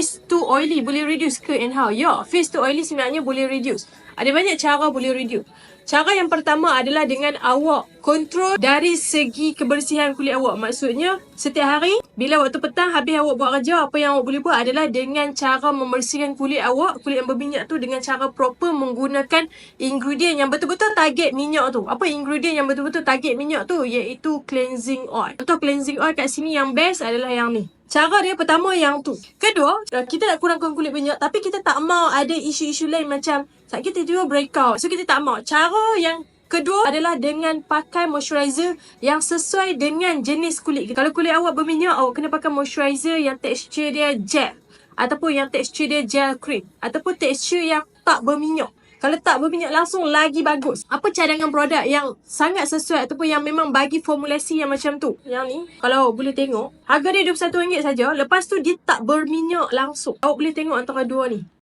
face too oily boleh reduce ke and how? Ya, face too oily sebenarnya boleh reduce. Ada banyak cara boleh reduce. Cara yang pertama adalah dengan awak kontrol dari segi kebersihan kulit awak. Maksudnya, setiap hari bila waktu petang habis awak buat kerja, apa yang awak boleh buat adalah dengan cara membersihkan kulit awak, kulit yang berminyak tu dengan cara proper menggunakan ingredient yang betul-betul target minyak tu. Apa ingredient yang betul-betul target minyak tu? Iaitu cleansing oil. Untuk cleansing oil kat sini yang best adalah yang ni. Cara dia pertama yang tu. Kedua, kita nak kurangkan kulit minyak tapi kita tak mau ada isu-isu lain macam sakit tiba-tiba breakout. So kita tak mau. Cara yang kedua adalah dengan pakai moisturizer yang sesuai dengan jenis kulit. Kalau kulit awak berminyak, awak kena pakai moisturizer yang tekstur dia gel. Ataupun yang tekstur dia gel cream. Ataupun tekstur yang tak berminyak. Kalau tak berminyak langsung lagi bagus. Apa cadangan produk yang sangat sesuai ataupun yang memang bagi formulasi yang macam tu? Yang ni, kalau boleh tengok, harga dia RM21 saja. Lepas tu dia tak berminyak langsung. Awak boleh tengok antara dua ni.